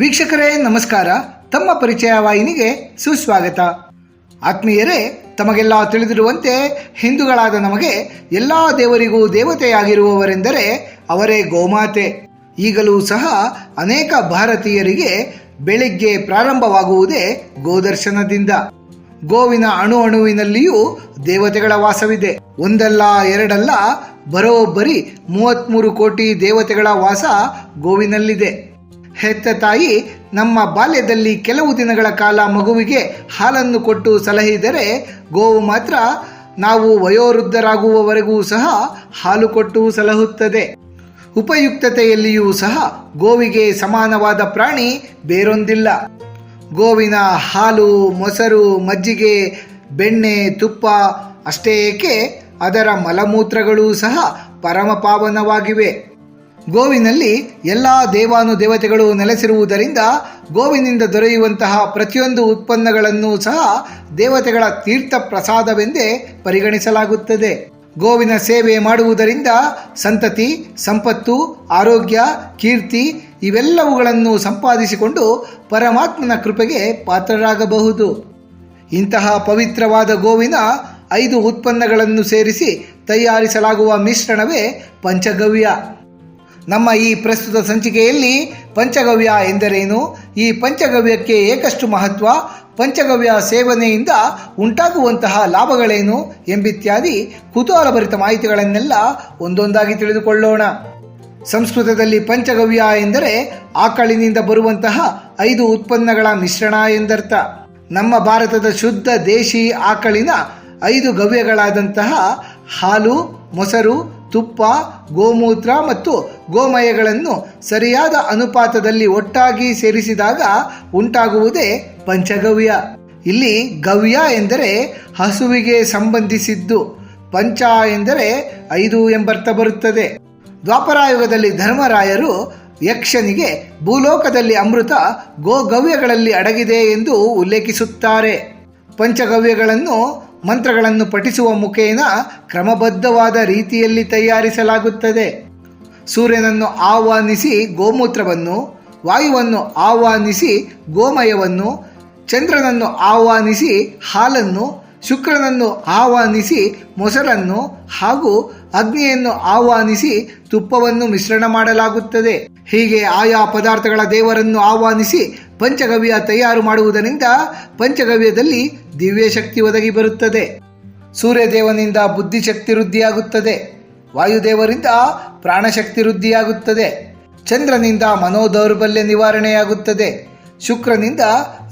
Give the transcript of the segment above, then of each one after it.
ವೀಕ್ಷಕರೇ, ನಮಸ್ಕಾರ. ತಮ್ಮ ಪರಿಚಯ ವಾಹಿನಿಗೆ ಸುಸ್ವಾಗತ. ಆತ್ಮೀಯರೇ, ತಮಗೆಲ್ಲ ತಿಳಿದಿರುವಂತೆ ಹಿಂದೂಗಳಾದ ನಮಗೆ ಎಲ್ಲ ದೇವರಿಗೂ ದೇವತೆಯಾಗಿರುವವರೆಂದರೆ ಅವರೇ ಗೋಮಾತೆ. ಈಗಲೂ ಸಹ ಅನೇಕ ಭಾರತೀಯರಿಗೆ ಬೆಳಿಗ್ಗೆ ಪ್ರಾರಂಭವಾಗುವುದೇ ಗೋದರ್ಶನದಿಂದ. ಗೋವಿನ ಅಣು ಅಣುವಿನಲ್ಲಿಯೂ ದೇವತೆಗಳ ವಾಸವಿದೆ. ಒಂದಲ್ಲ, ಎರಡಲ್ಲ, ಬರೋಬ್ಬರಿ ಮೂವತ್ತ್ಮೂರು ಕೋಟಿ ದೇವತೆಗಳ ವಾಸ ಗೋವಿನಲ್ಲಿದೆ. ಹೆತ್ತ ತಾಯಿ ನಮ್ಮ ಬಾಲ್ಯದಲ್ಲಿ ಕೆಲವು ದಿನಗಳ ಕಾಲ ಮಗುವಿಗೆ ಹಾಲನ್ನು ಕೊಟ್ಟು ಸಲಹಿದರೆ ಗೋವು ಮಾತ್ರ ನಾವು ವಯೋವೃದ್ಧರಾಗುವವರೆಗೂ ಸಹ ಹಾಲು ಕೊಟ್ಟು ಸಲಹುತ್ತದೆ. ಉಪಯುಕ್ತತೆಯಲ್ಲಿಯೂ ಸಹ ಗೋವಿಗೆ ಸಮಾನವಾದ ಪ್ರಾಣಿ ಬೇರೊಂದಿಲ್ಲ. ಗೋವಿನ ಹಾಲು, ಮೊಸರು, ಮಜ್ಜಿಗೆ, ಬೆಣ್ಣೆ, ತುಪ್ಪ ಅಷ್ಟೇ ಏಕೆ ಅದರ ಮಲಮೂತ್ರಗಳೂ ಸಹ ಪರಮ ಪಾವನವಾಗಿವೆ ಗೋವಿನಲ್ಲಿ ಎಲ್ಲ ದೇವಾನು ದೇವತೆಗಳು ನೆಲೆಸಿರುವುದರಿಂದ ಗೋವಿನಿಂದ ದೊರೆಯುವಂತಹ ಪ್ರತಿಯೊಂದು ಉತ್ಪನ್ನಗಳನ್ನು ಸಹ ದೇವತೆಗಳ ತೀರ್ಥ ಪ್ರಸಾದವೆಂದೇ ಪರಿಗಣಿಸಲಾಗುತ್ತದೆ. ಗೋವಿನ ಸೇವೆ ಮಾಡುವುದರಿಂದ ಸಂತತಿ, ಸಂಪತ್ತು, ಆರೋಗ್ಯ, ಕೀರ್ತಿ ಇವೆಲ್ಲವುಗಳನ್ನು ಸಂಪಾದಿಸಿಕೊಂಡು ಪರಮಾತ್ಮನ ಕೃಪೆಗೆ ಪಾತ್ರರಾಗಬಹುದು. ಇಂತಹ ಪವಿತ್ರವಾದ ಗೋವಿನ ಐದು ಉತ್ಪನ್ನಗಳನ್ನು ಸೇರಿಸಿ ತಯಾರಿಸಲಾಗುವ ಮಿಶ್ರಣವೇ ಪಂಚಗವ್ಯ. ನಮ್ಮ ಈ ಪ್ರಸ್ತುತ ಸಂಚಿಕೆಯಲ್ಲಿ ಪಂಚಗವ್ಯ ಎಂದರೇನು? ಈ ಪಂಚಗವ್ಯಕ್ಕೆ ಏಕಷ್ಟು ಮಹತ್ವ, ಪಂಚಗವ್ಯ ಸೇವನೆಯಿಂದ ಉಂಟಾಗುವಂತಹ ಲಾಭಗಳೇನು ಎಂಬಿತ್ಯಾದಿ ಕುತೂಹಲಭರಿತ ಮಾಹಿತಿಗಳನ್ನೆಲ್ಲ ಒಂದೊಂದಾಗಿ ತಿಳಿದುಕೊಳ್ಳೋಣ. ಸಂಸ್ಕೃತದಲ್ಲಿ ಪಂಚಗವ್ಯ ಎಂದರೆ ಆಕಳಿನಿಂದ ಬರುವಂತಹ ಐದು ಉತ್ಪನ್ನಗಳ ಮಿಶ್ರಣ ಎಂದರ್ಥ. ನಮ್ಮ ಭಾರತದ ಶುದ್ಧ ದೇಶಿ ಆಕಳಿನ ಐದು ಗವ್ಯಗಳಾದಂತಹ ಹಾಲು, ಮೊಸರು ತುಪ್ಪ, ಗೋಮೂತ್ರ ಮತ್ತು ಗೋಮಯಗಳನ್ನು ಸರಿಯಾದ ಅನುಪಾತದಲ್ಲಿ ಒಟ್ಟಾಗಿ ಸೇರಿಸಿದಾಗ ಉಂಟಾಗುವುದೇ ಪಂಚಗವ್ಯ. ಇಲ್ಲಿ ಗವ್ಯ ಎಂದರೆ ಹಸುವಿಗೆ ಸಂಬಂಧಿಸಿದ್ದು. ಪಂಚ ಎಂದರೆ ಐದು ಎಂಬರ್ಥ ಬರುತ್ತದೆ. ದ್ವಾಪರಾಯುಗದಲ್ಲಿ ಧರ್ಮರಾಯರು ಯಕ್ಷನಿಗೆ ಭೂಲೋಕದಲ್ಲಿ ಅಮೃತ ಗೋಗವ್ಯಗಳಲ್ಲಿ ಅಡಗಿದೆ ಎಂದು ಉಲ್ಲೇಖಿಸುತ್ತಾರೆ. ಪಂಚಗವ್ಯಗಳನ್ನು ಮಂತ್ರಗಳನ್ನು ಪಠಿಸುವ ಮುಖೇನ ಕ್ರಮಬದ್ಧವಾದ ರೀತಿಯಲ್ಲಿ ತಯಾರಿಸಲಾಗುತ್ತದೆ. ಸೂರ್ಯನನ್ನು ಆಹ್ವಾನಿಸಿ ಗೋಮೂತ್ರವನ್ನು, ವಾಯುವನ್ನು ಆಹ್ವಾನಿಸಿ ಗೋಮಯವನ್ನು, ಚಂದ್ರನನ್ನು ಆಹ್ವಾನಿಸಿ ಹಾಲನ್ನು, ಶುಕ್ರನನ್ನು ಆಹ್ವಾನಿಸಿ ಮೊಸರನ್ನು ಹಾಗೂ ಅಗ್ನಿಯನ್ನು ಆಹ್ವಾನಿಸಿ ತುಪ್ಪವನ್ನು ಮಿಶ್ರಣ ಮಾಡಲಾಗುತ್ತದೆ. ಹೀಗೆ ಆಯಾ ಪದಾರ್ಥಗಳ ದೇವರನ್ನು ಆಹ್ವಾನಿಸಿ ಪಂಚಗವ್ಯ ತಯಾರು ಮಾಡುವುದರಿಂದ ಪಂಚಗವ್ಯದಲ್ಲಿ ದಿವ್ಯ ಶಕ್ತಿ ಒದಗಿ ಬರುತ್ತದೆ. ಸೂರ್ಯದೇವನಿಂದ ಬುದ್ಧಿಶಕ್ತಿ ವೃದ್ಧಿಯಾಗುತ್ತದೆ. ವಾಯುದೇವರಿಂದ ಪ್ರಾಣಶಕ್ತಿ ವೃದ್ಧಿಯಾಗುತ್ತದೆ. ಚಂದ್ರನಿಂದ ಮನೋದೌರ್ಬಲ್ಯ ನಿವಾರಣೆಯಾಗುತ್ತದೆ. ಶುಕ್ರನಿಂದ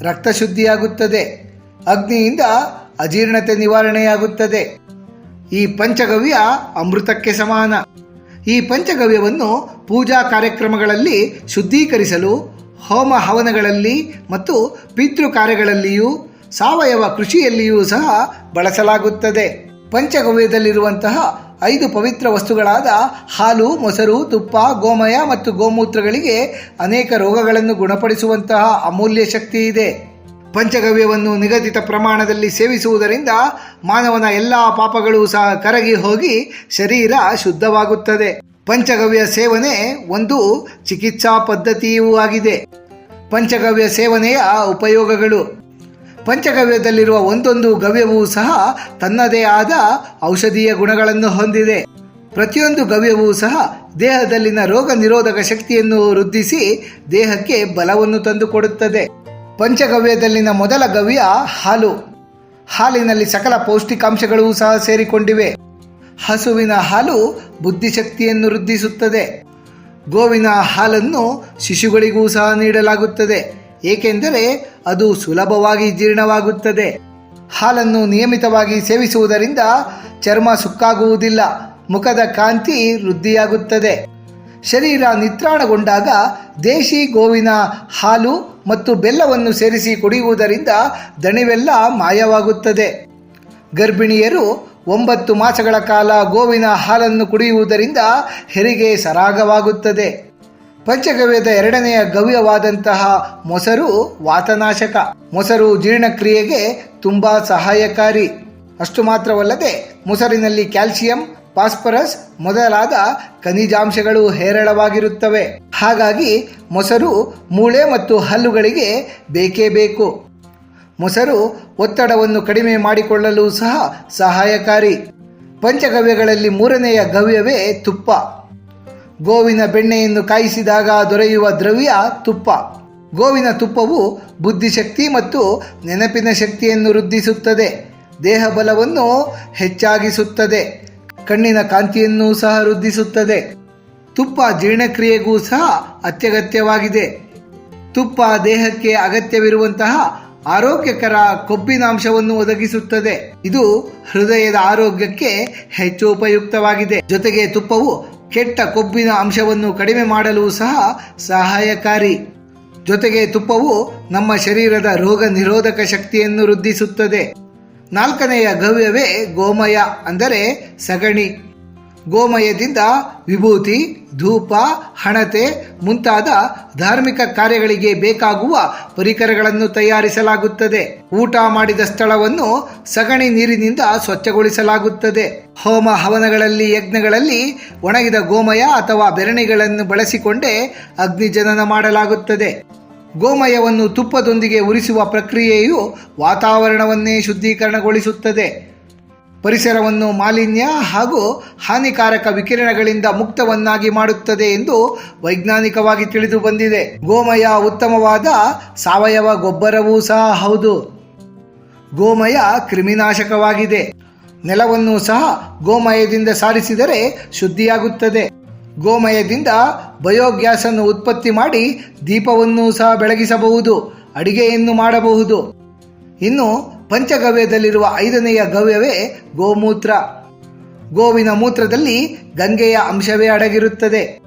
ರಕ್ತ ಶುದ್ಧಿಯಾಗುತ್ತದೆ ಅಗ್ನಿಯಿಂದ ಅಜೀರ್ಣತೆ ನಿವಾರಣೆಯಾಗುತ್ತದೆ. ಈ ಪಂಚಗವ್ಯ ಅಮೃತಕ್ಕೆ ಸಮಾನ. ಈ ಪಂಚಗವ್ಯವನ್ನು ಪೂಜಾ ಕಾರ್ಯಕ್ರಮಗಳಲ್ಲಿ ಶುದ್ಧೀಕರಿಸಲು ಹೋಮ ಹವನಗಳಲ್ಲಿ ಮತ್ತು ಪಿತೃ ಕಾರ್ಯಗಳಲ್ಲಿಯೂ ಸಾವಯವ ಕೃಷಿಯಲ್ಲಿಯೂ ಸಹ ಬಳಸಲಾಗುತ್ತದೆ. ಪಂಚಗವ್ಯದಲ್ಲಿರುವಂತಹ ಐದು ಪವಿತ್ರ ವಸ್ತುಗಳಾದ ಹಾಲು, ಮೊಸರು, ತುಪ್ಪ, ಗೋಮಯ ಮತ್ತು ಗೋಮೂತ್ರಗಳಿಗೆ ಅನೇಕ ರೋಗಗಳನ್ನು ಗುಣಪಡಿಸುವಂತಹ ಅಮೂಲ್ಯ ಶಕ್ತಿ ಇದೆ. ಪಂಚಗವ್ಯವನ್ನು ನಿಗದಿತ ಪ್ರಮಾಣದಲ್ಲಿ ಸೇವಿಸುವುದರಿಂದ ಮಾನವನ ಎಲ್ಲ ಪಾಪಗಳು ಸಹ ಕರಗಿ ಹೋಗಿ ಶರೀರ ಶುದ್ಧವಾಗುತ್ತದೆ. ಪಂಚಗವ್ಯ ಸೇವನೆ ಒಂದು ಚಿಕಿತ್ಸಾ ಪದ್ಧತಿಯೂ ಆಗಿದೆ. ಪಂಚಗವ್ಯ ಸೇವನೆಯ ಉಪಯೋಗಗಳು. ಪಂಚಗವ್ಯದಲ್ಲಿರುವ ಒಂದೊಂದು ಗವ್ಯವೂ ಸಹ ತನ್ನದೇ ಆದ ಔಷಧೀಯ ಗುಣಗಳನ್ನು ಹೊಂದಿದೆ. ಪ್ರತಿಯೊಂದು ಗವ್ಯವೂ ಸಹ ದೇಹದಲ್ಲಿನ ರೋಗ ನಿರೋಧಕ ಶಕ್ತಿಯನ್ನು ವೃದ್ಧಿಸಿ ದೇಹಕ್ಕೆ ಬಲವನ್ನು ತಂದುಕೊಡುತ್ತದೆ. ಪಂಚಗವ್ಯದಲ್ಲಿನ ಮೊದಲ ಗವ್ಯ ಹಾಲು. ಹಾಲಿನಲ್ಲಿ ಸಕಲ ಪೌಷ್ಟಿಕಾಂಶಗಳೂ ಸಹ ಸೇರಿಕೊಂಡಿವೆ. ಹಸುವಿನ ಹಾಲು ಬುದ್ಧಿಶಕ್ತಿಯನ್ನು ವೃದ್ಧಿಸುತ್ತದೆ. ಗೋವಿನ ಹಾಲನ್ನು ಶಿಶುಗಳಿಗೂ ಸಹ ನೀಡಲಾಗುತ್ತದೆ. ಏಕೆಂದರೆ ಅದು ಸುಲಭವಾಗಿ ಜೀರ್ಣವಾಗುತ್ತದೆ. ಹಾಲನ್ನು ನಿಯಮಿತವಾಗಿ ಸೇವಿಸುವುದರಿಂದ ಚರ್ಮ ಸುಕ್ಕಾಗುವುದಿಲ್ಲ, ಮುಖದ ಕಾಂತಿ ವೃದ್ಧಿಯಾಗುತ್ತದೆ. ಶರೀರ ನಿತ್ರಾಣಗೊಂಡಾಗ ದೇಶಿ ಗೋವಿನ ಹಾಲು ಮತ್ತು ಬೆಲ್ಲವನ್ನು ಸೇರಿಸಿ ಕುಡಿಯುವುದರಿಂದ ದಣಿವೆಲ್ಲ ಮಾಯವಾಗುತ್ತದೆ. ಗರ್ಭಿಣಿಯರು ಒಂಬತ್ತು ಮಾಸಗಳ ಕಾಲ ಗೋವಿನ ಹಾಲನ್ನು ಕುಡಿಯುವುದರಿಂದ ಹೆರಿಗೆ ಸರಾಗವಾಗುತ್ತದೆ. ಪಂಚಗವ್ಯದ ಎರಡನೆಯ ಗವ್ಯವಾದಂತಹ ಮೊಸರು ವಾತನಾಶಕ. ಮೊಸರು ಜೀರ್ಣಕ್ರಿಯೆಗೆ ತುಂಬ ಸಹಾಯಕಾರಿ. ಅಷ್ಟು ಮಾತ್ರವಲ್ಲದೆ ಮೊಸರಿನಲ್ಲಿ ಕ್ಯಾಲ್ಸಿಯಂ, ಫಾಸ್ಫರಸ್ ಮೊದಲಾದ ಖನಿಜಾಂಶಗಳು ಹೇರಳವಾಗಿರುತ್ತವೆ. ಹಾಗಾಗಿ ಮೊಸರು ಮೂಳೆ ಮತ್ತು ಹಲ್ಲುಗಳಿಗೆ ಬೇಕೇ ಬೇಕು. ಮೊಸರು ಒತ್ತಡವನ್ನು ಕಡಿಮೆ ಮಾಡಿಕೊಳ್ಳಲು ಸಹ ಸಹಾಯಕಾರಿ. ಪಂಚಗವ್ಯಗಳಲ್ಲಿ ಮೂರನೆಯ ಗವ್ಯವೇ ತುಪ್ಪ. ಗೋವಿನ ಬೆಣ್ಣೆಯನ್ನು ಕಾಯಿಸಿದಾಗ ದೊರೆಯುವ ದ್ರವ್ಯ ತುಪ್ಪ. ಗೋವಿನ ತುಪ್ಪವು ಬುದ್ಧಿಶಕ್ತಿ ಮತ್ತು ನೆನಪಿನ ಶಕ್ತಿಯನ್ನು ವೃದ್ಧಿಸುತ್ತದೆ. ದೇಹ ಬಲವನ್ನು ಹೆಚ್ಚಾಗಿಸುತ್ತದೆ. ಕಣ್ಣಿನ ಕಾಂತಿಯನ್ನು ಸಹ ವೃದ್ಧಿಸುತ್ತದೆ. ತುಪ್ಪ ಜೀರ್ಣಕ್ರಿಯೆಗೂ ಸಹ ಅತ್ಯಗತ್ಯವಾಗಿದೆ. ತುಪ್ಪ ದೇಹಕ್ಕೆ ಅಗತ್ಯವಿರುವಂತಹ ಆರೋಗ್ಯಕರ ಕೊಬ್ಬಿನಾಂಶವನ್ನು ಒದಗಿಸುತ್ತದೆ. ಇದು ಹೃದಯದ ಆರೋಗ್ಯಕ್ಕೆ ಹೆಚ್ಚು ಉಪಯುಕ್ತವಾಗಿದೆ. ಜೊತೆಗೆ ತುಪ್ಪವು ಕೆಟ್ಟ ಕೊಬ್ಬಿನ ಅಂಶವನ್ನು ಕಡಿಮೆ ಮಾಡಲು ಸಹ ಸಹಾಯಕಾರಿ. ಜೊತೆಗೆ ತುಪ್ಪವು ನಮ್ಮ ಶರೀರದ ರೋಗ ನಿರೋಧಕ ಶಕ್ತಿಯನ್ನು ವೃದ್ಧಿಸುತ್ತದೆ. ನಾಲ್ಕನೆಯ ಗವ್ಯವೇ ಗೋಮಯ, ಅಂದರೆ ಸಗಣಿ. ಗೋಮಯದಿಂದ ವಿಭೂತಿ, ಧೂಪ, ಹಣತೆ ಮುಂತಾದ ಧಾರ್ಮಿಕ ಕಾರ್ಯಗಳಿಗೆ ಬೇಕಾಗುವ ಪರಿಕರಗಳನ್ನು ತಯಾರಿಸಲಾಗುತ್ತದೆ. ಊಟ ಮಾಡಿದ ಸ್ಥಳವನ್ನು ಸಗಣಿ ನೀರಿನಿಂದ ಸ್ವಚ್ಛಗೊಳಿಸಲಾಗುತ್ತದೆ. ಹೋಮ ಹವನಗಳಲ್ಲಿ, ಯಜ್ಞಗಳಲ್ಲಿ ಒಣಗಿದ ಗೋಮಯ ಅಥವಾ ಬೆರಣಿಗಳನ್ನು ಬಳಸಿಕೊಂಡೇ ಅಗ್ನಿಜನನ ಮಾಡಲಾಗುತ್ತದೆ. ಗೋಮಯವನ್ನು ತುಪ್ಪದೊಂದಿಗೆ ಉರಿಸುವ ಪ್ರಕ್ರಿಯೆಯು ವಾತಾವರಣವನ್ನೇ ಶುದ್ಧೀಕರಣಗೊಳಿಸುತ್ತದೆ. ಪರಿಸರವನ್ನು ಮಾಲಿನ್ಯ ಹಾಗೂ ಹಾನಿಕಾರಕ ವಿಕಿರಣಗಳಿಂದ ಮುಕ್ತವನ್ನಾಗಿ ಮಾಡುತ್ತದೆ ಎಂದು ವೈಜ್ಞಾನಿಕವಾಗಿ ತಿಳಿದು ಬಂದಿದೆ. ಗೋಮಯ ಉತ್ತಮವಾದ ಸಾವಯವ ಗೊಬ್ಬರವೂ ಸಹ ಹೌದು. ಗೋಮಯ ಕ್ರಿಮಿನಾಶಕವಾಗಿದೆ. ನೆಲವನ್ನು ಸಹ ಗೋಮಯದಿಂದ ಸಾರಿಸಿದರೆ ಶುದ್ಧಿಯಾಗುತ್ತದೆ. ಗೋಮಯದಿಂದ ಬಯೋಗ್ಯಾಸ್ ಅನ್ನು ಉತ್ಪತ್ತಿ ಮಾಡಿ ದೀಪವನ್ನು ಸಹ ಬೆಳಗಿಸಬಹುದು, ಅಡಿಗೆಯನ್ನು ಮಾಡಬಹುದು. ಇನ್ನು ಪಂಚಗವ್ಯದಲ್ಲಿರುವ ಐದನೆಯ ಗವ್ಯವೇ ಗೋಮೂತ್ರ. ಗೋವಿನ ಮೂತ್ರದಲ್ಲಿ ಗಂಗೆಯ ಅಂಶವೇ ಅಡಗಿರುತ್ತದೆ.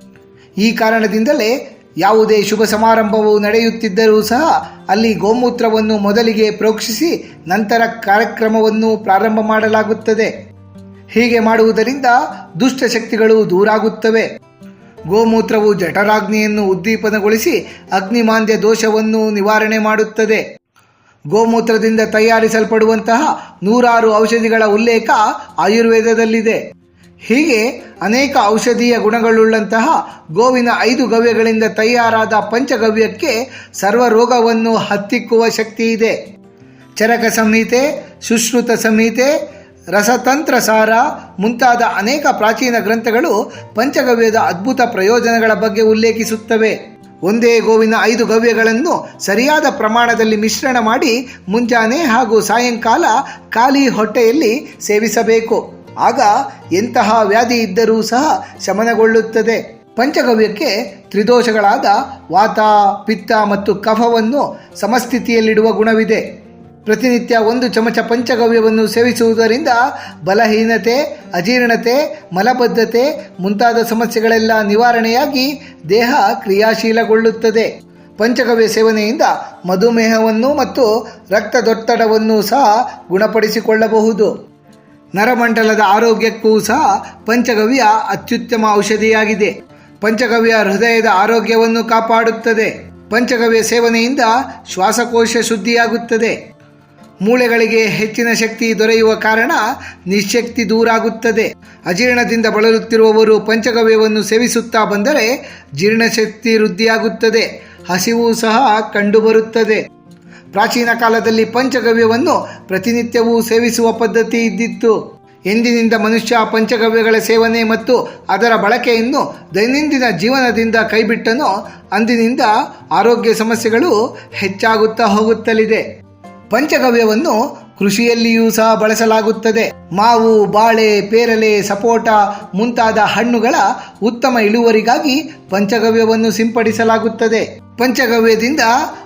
ಈ ಕಾರಣದಿಂದಲೇ ಯಾವುದೇ ಶುಭ ಸಮಾರಂಭವು ನಡೆಯುತ್ತಿದ್ದರೂ ಸಹ ಅಲ್ಲಿ ಗೋಮೂತ್ರವನ್ನು ಮೊದಲಿಗೆ ಪ್ರೋಕ್ಷಿಸಿ ನಂತರ ಕಾರ್ಯಕ್ರಮವನ್ನು ಪ್ರಾರಂಭ ಮಾಡಲಾಗುತ್ತದೆ. ಹೀಗೆ ಮಾಡುವುದರಿಂದ ದುಷ್ಟಶಕ್ತಿಗಳು ದೂರಾಗುತ್ತವೆ. ಗೋಮೂತ್ರವು ಜಠರಾಗ್ನಿಯನ್ನು ಉದ್ದೀಪನಗೊಳಿಸಿ ಅಗ್ನಿಮಾಂದ್ಯ ದೋಷವನ್ನು ನಿವಾರಣೆ ಮಾಡುತ್ತದೆ. ಗೋಮೂತ್ರದಿಂದ ತಯಾರಿಸಲ್ಪಡುವಂತಹ ನೂರಾರು ಔಷಧಿಗಳ ಉಲ್ಲೇಖ ಆಯುರ್ವೇದದಲ್ಲಿದೆ. ಹೀಗೆ ಅನೇಕ ಔಷಧೀಯ ಗುಣಗಳುಳ್ಳಂತಹ ಗೋವಿನ ಐದು ಗವ್ಯಗಳಿಂದ ತಯಾರಾದ ಪಂಚಗವ್ಯಕ್ಕೆ ಸರ್ವ ರೋಗವನ್ನು ಹತ್ತಿಕ್ಕುವ ಶಕ್ತಿ ಇದೆ. ಚರಕ ಸಂಹಿತೆ, ಸುಶ್ರುತ ಸಂಹಿತೆ, ರಸತಂತ್ರ ಸಾರ ಮುಂತಾದ ಅನೇಕ ಪ್ರಾಚೀನ ಗ್ರಂಥಗಳು ಪಂಚಗವ್ಯದ ಅದ್ಭುತ ಪ್ರಯೋಜನಗಳ ಬಗ್ಗೆ ಉಲ್ಲೇಖಿಸುತ್ತವೆ. ಒಂದೇ ಗೋವಿನ ಐದು ಗವ್ಯಗಳನ್ನು ಸರಿಯಾದ ಪ್ರಮಾಣದಲ್ಲಿ ಮಿಶ್ರಣ ಮಾಡಿ ಮುಂಜಾನೆ ಹಾಗೂ ಸಾಯಂಕಾಲ ಖಾಲಿ ಹೊಟ್ಟೆಯಲ್ಲಿ ಸೇವಿಸಬೇಕು. ಆಗ ಎಂತಹ ವ್ಯಾಧಿ ಇದ್ದರೂ ಸಹ ಶಮನಗೊಳ್ಳುತ್ತದೆ. ಪಂಚಗವ್ಯಕ್ಕೆ ತ್ರಿದೋಷಗಳಾದ ವಾತ, ಪಿತ್ತ ಮತ್ತು ಕಫವನ್ನು ಸಮಸ್ಥಿತಿಯಲ್ಲಿಡುವ ಗುಣವಿದೆ. ಪ್ರತಿನಿತ್ಯ ಒಂದು ಚಮಚ ಪಂಚಗವ್ಯವನ್ನು ಸೇವಿಸುವುದರಿಂದ ಬಲಹೀನತೆ, ಅಜೀರ್ಣತೆ, ಮಲಬದ್ಧತೆ ಮುಂತಾದ ಸಮಸ್ಯೆಗಳೆಲ್ಲ ನಿವಾರಣೆಯಾಗಿ ದೇಹ ಕ್ರಿಯಾಶೀಲಗೊಳ್ಳುತ್ತದೆ. ಪಂಚಗವ್ಯ ಸೇವನೆಯಿಂದ ಮಧುಮೇಹವನ್ನು ಮತ್ತು ರಕ್ತದೊತ್ತಡವನ್ನು ಸಹ ಗುಣಪಡಿಸಿಕೊಳ್ಳಬಹುದು. ನರಮಂಡಲದ ಆರೋಗ್ಯಕ್ಕೂ ಸಹ ಪಂಚಗವ್ಯ ಅತ್ಯುತ್ತಮ ಔಷಧಿಯಾಗಿದೆ. ಪಂಚಗವ್ಯ ಹೃದಯದ ಆರೋಗ್ಯವನ್ನು ಕಾಪಾಡುತ್ತದೆ. ಪಂಚಗವ್ಯ ಸೇವನೆಯಿಂದ ಶ್ವಾಸಕೋಶ ಶುದ್ಧಿಯಾಗುತ್ತದೆ. ಮೂಳೆಗಳಿಗೆ ಹೆಚ್ಚಿನ ಶಕ್ತಿ ದೊರೆಯುವ ಕಾರಣ ನಿಶಕ್ತಿ ದೂರಾಗುತ್ತದೆ. ಅಜೀರ್ಣದಿಂದ ಬಳಲುತ್ತಿರುವವರು ಪಂಚಗವ್ಯವನ್ನು ಸೇವಿಸುತ್ತಾ ಬಂದರೆ ಜೀರ್ಣಶಕ್ತಿ ವೃದ್ಧಿಯಾಗುತ್ತದೆ. ಹಸಿವು ಸಹ ಕಂಡುಬರುತ್ತದೆ. ಪ್ರಾಚೀನ ಕಾಲದಲ್ಲಿ ಪಂಚಗವ್ಯವನ್ನು ಪ್ರತಿನಿತ್ಯವೂ ಸೇವಿಸುವ ಪದ್ಧತಿ ಇದ್ದಿತ್ತು. ಎಂದಿನಿಂದ ಮನುಷ್ಯ ಪಂಚಗವ್ಯಗಳ ಸೇವನೆ ಮತ್ತು ಅದರ ಬಳಕೆಯನ್ನು ದೈನಂದಿನ ಜೀವನದಿಂದ ಕೈಬಿಟ್ಟನೋ, ಅಂದಿನಿಂದ ಆರೋಗ್ಯ ಸಮಸ್ಯೆಗಳು ಹೆಚ್ಚಾಗುತ್ತಾ ಹೋಗುತ್ತಲಿದೆ. ಪಂಚಗವ್ಯವನ್ನು ಕೃಷಿಯಲ್ಲಿಯೂ ಸಹ ಬಳಸಲಾಗುತ್ತದೆ. ಮಾವು, ಬಾಳೆ, ಪೇರಲೆ, ಸಪೋಟ ಮುಂತಾದ ಹಣ್ಣುಗಳ ಉತ್ತಮ ಇಳುವರಿಗಾಗಿ ಪಂಚಗವ್ಯವನ್ನು ಸಿಂಪಡಿಸಲಾಗುತ್ತದೆ. ಪಂಚಗವ್ಯದಿಂದ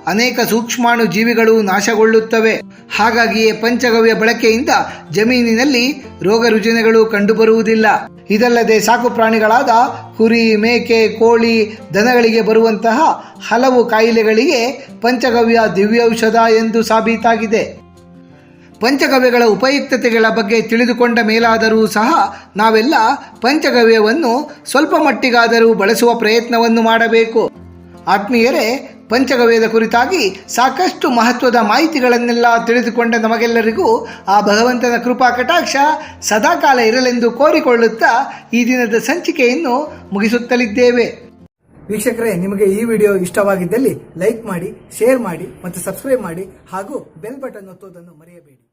ಅನೇಕ ಸೂಕ್ಷ್ಮಾಣು ಜೀವಿಗಳು ನಾಶಗೊಳ್ಳುತ್ತವೆ. ಹಾಗಾಗಿಯೇ ಪಂಚಗವ್ಯ ಬಳಕೆಯಿಂದ ಜಮೀನಿನಲ್ಲಿ ರೋಗ ರುಜಿನಗಳು ಕಂಡುಬರುವುದಿಲ್ಲ. ಇದಲ್ಲದೆ ಸಾಕು ಪ್ರಾಣಿಗಳಾದ ಕುರಿ, ಮೇಕೆ, ಕೋಳಿ, ದನಗಳಿಗೆ ಬರುವಂತಹ ಹಲವು ಕಾಯಿಲೆಗಳಿಗೆ ಪಂಚಗವ್ಯ ದಿವ್ಯೌಷಧ ಎಂದು ಸಾಬೀತಾಗಿದೆ. ಪಂಚಗವ್ಯಗಳ ಉಪಯುಕ್ತತೆಗಳ ಬಗ್ಗೆ ತಿಳಿದುಕೊಂಡ ಮೇಲಾದರೂ ಸಹ ನಾವೆಲ್ಲ ಪಂಚಗವ್ಯವನ್ನು ಸ್ವಲ್ಪ ಮಟ್ಟಿಗಾದರೂ ಬಳಸುವ ಪ್ರಯತ್ನವನ್ನು ಮಾಡಬೇಕು. ಆತ್ಮೀಯರೇ, ಪಂಚಗವ್ಯದ ಕುರಿತಾಗಿ ಸಾಕಷ್ಟು ಮಹತ್ವದ ಮಾಹಿತಿಗಳನ್ನೆಲ್ಲ ತಿಳಿದುಕೊಂಡ ನಮಗೆಲ್ಲರಿಗೂ ಆ ಭಗವಂತನ ಕೃಪಾ ಕಟಾಕ್ಷ ಸದಾಕಾಲ ಇರಲೆಂದು ಕೋರಿಕೊಳ್ಳುತ್ತಾ ಈ ದಿನದ ಸಂಚಿಕೆಯನ್ನು ಮುಗಿಸುತ್ತಲಿದ್ದೇವೆ. ವೀಕ್ಷಕರೇ, ನಿಮಗೆ ಈ ವಿಡಿಯೋ ಇಷ್ಟವಾಗಿದ್ದಲ್ಲಿ ಲೈಕ್ ಮಾಡಿ, ಶೇರ್ ಮಾಡಿ ಮತ್ತು ಸಬ್ಸ್ಕ್ರೈಬ್ ಮಾಡಿ ಹಾಗೂ ಬೆಲ್ ಬಟನ್ ಒತ್ತುವುದನ್ನು ಮರೆಯಬೇಡಿ.